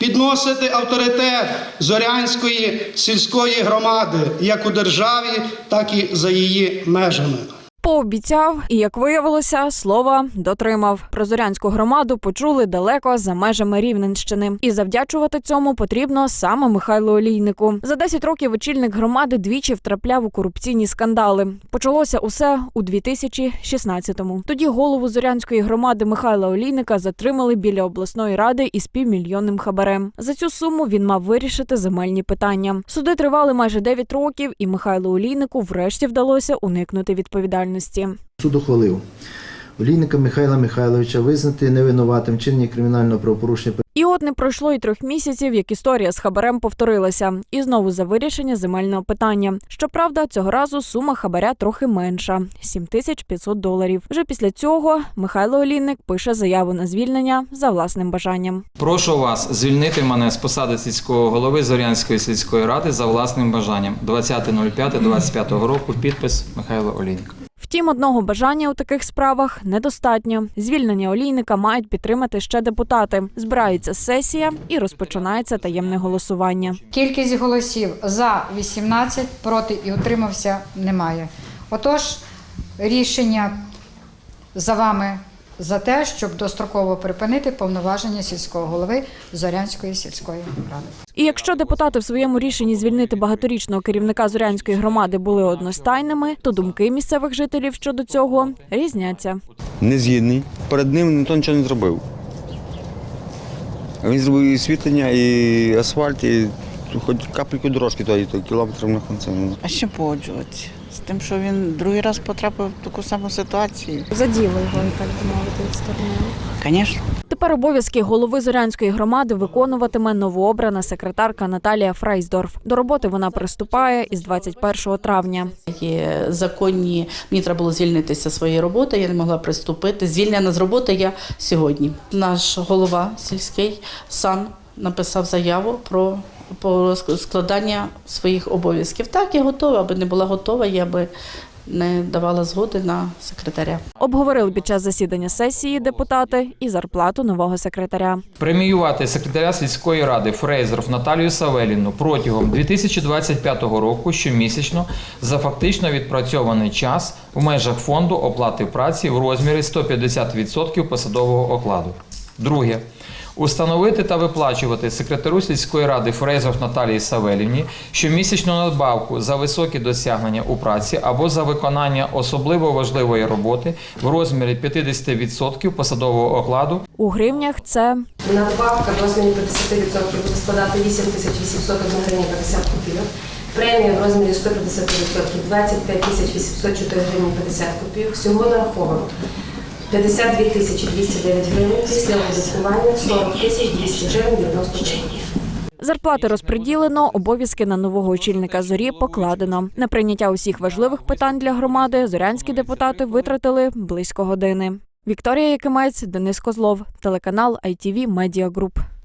підносити авторитет Зорянської сільської громади як у державі, так і за її межами. Пообіцяв і, як виявилося, слова дотримав. Про зорянську громаду почули далеко за межами Рівненщини. І завдячувати цьому потрібно саме Михайлу Олійнику. За 10 років очільник громади двічі втрапляв у корупційні скандали. Почалося усе у 2016-му. Тоді голову зорянської громади Михайла Олійника затримали біля обласної ради із півмільйонним хабарем. За цю суму він мав вирішити земельні питання. Суди тривали майже 9 років, і Михайлу Олійнику врешті вдалося уникнути відповідальності. Суд ухвалив олійника Михайла Михайловича визнати невинуватим вчинення кримінального правопорушення І от не пройшло й трьох місяців, як історія з хабарем повторилася, і знову за вирішення земельного питання. Щоправда, цього разу сума хабаря трохи менша 7500 доларів. Вже після цього Михайло Олійник пише заяву на звільнення за власним бажанням. Прошу вас звільнити мене з посади сільського голови Зорянської сільської ради за власним бажанням. 20.05.25 року. Підпис Михайло Олійник. Втім, одного бажання у таких справах недостатньо. Звільнення олійника мають підтримати ще депутати. Збирається сесія і розпочинається таємне голосування. Кількість голосів за 18, проти і утримався немає. Отож, рішення за вами за те, щоб достроково припинити повноваження сільського голови Зорянської сільської ради. І якщо депутати в своєму рішенні звільнити багаторічного керівника Зорянської громади були одностайними, то думки місцевих жителів щодо цього різняться. не згідний. Перед ним ніхто нічого не зробив. Він зробив і освітлення, і асфальт, і хоч капельку дорожки, то, і то кілометрів на конце. А чим погоджуватися? З тим, що він другий раз потрапив в таку саму ситуацію. Заділи його, так би мовити, відсторонили. Звісно. Тепер обов'язки голови Зорянської громади виконуватиме новообрана секретарка Наталія Фрейсдорф. До роботи вона приступає із 21 травня. Є законні, мені треба було звільнитися зі своєї роботи, я не могла приступити. Звільнена з роботи я сьогодні. Наш голова сільський сан написав заяву про, про складання своїх обов'язків. Так, я готова, аби не була готова, я би не давала згоди на секретаря. Обговорили під час засідання сесії депутати і зарплату нового секретаря. Преміювати секретаря сільської ради Фрейзеров Наталію Савеліну протягом 2025 року щомісячно за фактично відпрацьований час в межах фонду оплати праці в розмірі 150% посадового окладу. Друге. Установити та виплачувати секретарю сільської ради Фрейзов Наталії Савелівні щомісячну надбавку за високі досягнення у праці або за виконання особливо важливої роботи в розмірі 50% посадового окладу У гривнях це Надбавка в розмірі 50% буде складати 8801 гривень 50 копійок. Премія в розмірі 150% 25 804 гривні 50 копійок. Всього нараховано 52 тисячі 209 гривень. Після оподаткування 40 тисяч 200 гривень 90 гривень. зарплати розподілено, обов'язки на нового очільника зорі покладено. На прийняття усіх важливих питань для громади зорянські депутати витратили близько години. Вікторія Якимець, Денис Козлов, телеканал ITV Media Group.